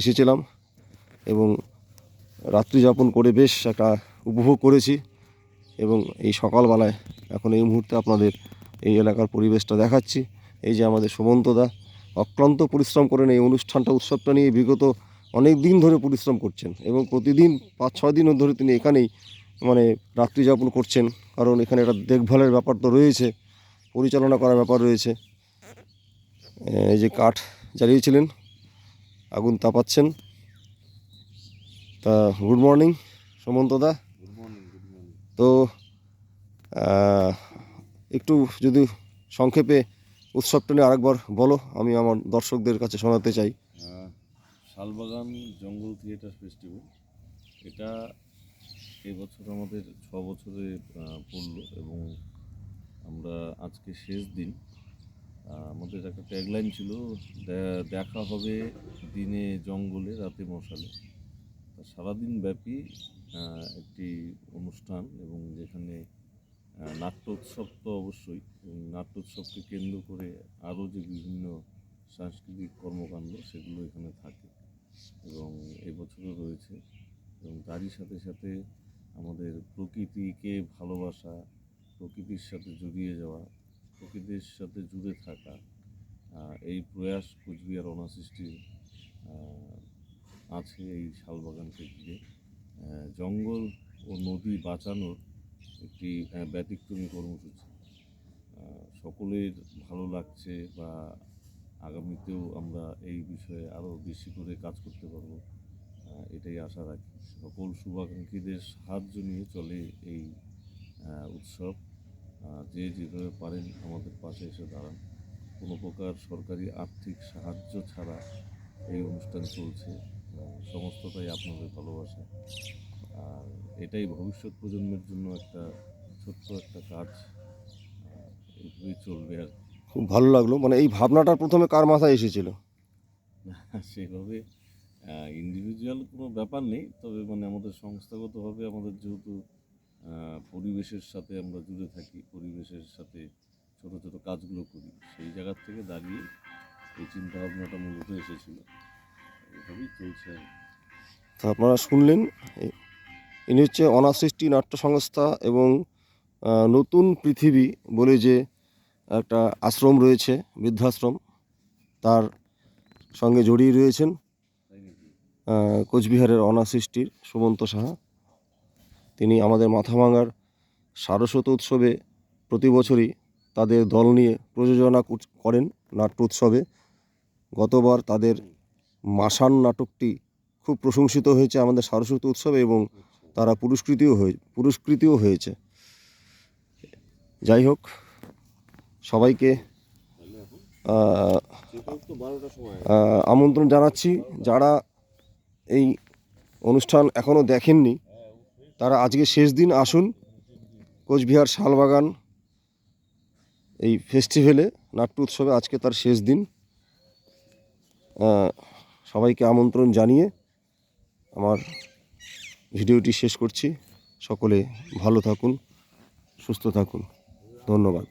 এসেছিলাম এবং রাত্রি যাপন করে বেশ একটা উপভোগ করেছি এবং এই সকালবেলায় এখন এই মুহূর্তে আপনাদের এই এলাকার পরিবেশটা দেখাচ্ছি। এই যে আমাদের সুমন্তদা অক্লান্ত পরিশ্রম করেন এই অনুষ্ঠানটা, উৎসবটা নিয়ে বিগত অনেক দিন ধরে পরিশ্রম করছেন এবং প্রতিদিন পাঁচ, ছয় দিন ধরে তিনি এখানেই মানে রাত্রি যাপন করছেন। কারণ এখানে একটা দেখভালের ব্যাপার তো রয়েছে, পরিচালনা করার ব্যাপার রয়েছে। এই যে কাঠ জ্বালিয়েছিলেন আগুন তাপাচ্ছেন। তা গুড মর্নিং সুমন্তদা তো একটু যদি সংক্ষেপে উৎসবটা নিয়ে আরেকবার বলো, আমি আমার দর্শকদের কাছে শোনাতে চাই। শালবাগান জঙ্গল থিয়েটার ফেস্টিভ্যাল, এটা এবছর আমাদের ছ বছরে পড়ল এবং আমরা আজকে শেষ দিন। আমাদের একটা ট্যাগলাইন ছিল দেখা হবে দিনে জঙ্গলে, রাতে মশালে। সারাদিন ব্যাপী একটি অনুষ্ঠান এবং যেখানে নাট্যোৎসব তো অবশ্যই নাট্যোৎসবকে কেন্দ্র করে আরও যে বিভিন্ন সাংস্কৃতিক কর্মকাণ্ড, সেগুলো এখানে থাকে এবং এবছরও রয়েছে। এবং তারই সাথে সাথে আমাদের প্রকৃতিকে ভালোবাসা, প্রকৃতির সাথে জড়িয়ে যাওয়া প্রকৃতির সাথে জুড়ে থাকা এই প্রয়াস কোচবিহার অনাসৃষ্টির আছে এই শালবাগানকে ঘিরে। জঙ্গল ও নদী বাঁচানোর একটি ব্যতিক্রমী কর্মসূচি। সকলের ভালো লাগছে বা আগামীতেও আমরা এই বিষয়ে আরও বেশি করে কাজ করতে পারব এটাই আশা রাখি। সকল শুভাকাঙ্ক্ষীদের সাহায্য নিয়ে চলে এই উৎসব। যে যেভাবে পারেন আমাদের পাশে এসে দাঁড়ান। কোনো প্রকার সরকারি আর্থিক সাহায্য ছাড়া এই অনুষ্ঠান চলছে। সমস্তটাই আপনাদের ভালোবাসা। আর এটাই ভবিষ্যৎ প্রজন্মের জন্য একটা ছোট্ট একটা কাজ। এইভাবেই চলবে আর খুব ভালো লাগল। মানে এই ভাবনাটা প্রথমে কার মাথায় এসেছিল? সেভাবে ইন্ডিভিজুয়াল কোনো ব্যাপার নেই। তবে মানে আমাদের সংস্থাগতভাবে আমাদের যেহেতু পরিবেশের সাথে আমরা জুড়ে থাকি পরিবেশের সাথে ছোট ছোট কাজগুলো করি। সেই জায়গার থেকে দাঁড়িয়ে এই চিন্তা ভাবনাটা মূলত এসেছিল। এভাবেই চলছে। তো আপনারা শুনলেন ইনি হচ্ছে অনাসৃষ্টি নাট্য সংস্থা এবং নতুন পৃথিবী বলে যে একটা আশ্রম রয়েছে বৃদ্ধাশ্রম তার সঙ্গে জড়িয়ে রয়েছেন কোচবিহারের অনাসৃষ্টির সুমন্ত সাহা। তিনি আমাদের মাথাভাঙার সারস্বত উৎসবে প্রতি বছরই তাদের দল নিয়ে প্রযোজনা করেন নাট্য উৎসবে। গতবার তাদের মাসান নাটকটি খুব প্রশংসিত হয়েছে আমাদের সারস্বত উৎসবে এবং তারা পুরস্কৃতিও হয়ে, পুরস্কৃতিও হয়েছে। যাই হোক, সবাইকে আমন্ত্রণ জানাচ্ছি যারা এই অনুষ্ঠান এখনও দেখেননি। তারা আজকে শেষ দিন আসুন। কোচবিহার শালবাগান এই ফেস্টিভ্যালে নাট্য উৎসবে আজকে তার শেষ দিন। সবাইকে আমন্ত্রণ জানিয়ে আমার ভিডিওটি শেষ করছি। সকলে ভালো থাকুন, সুস্থ থাকুন। ধন্যবাদ।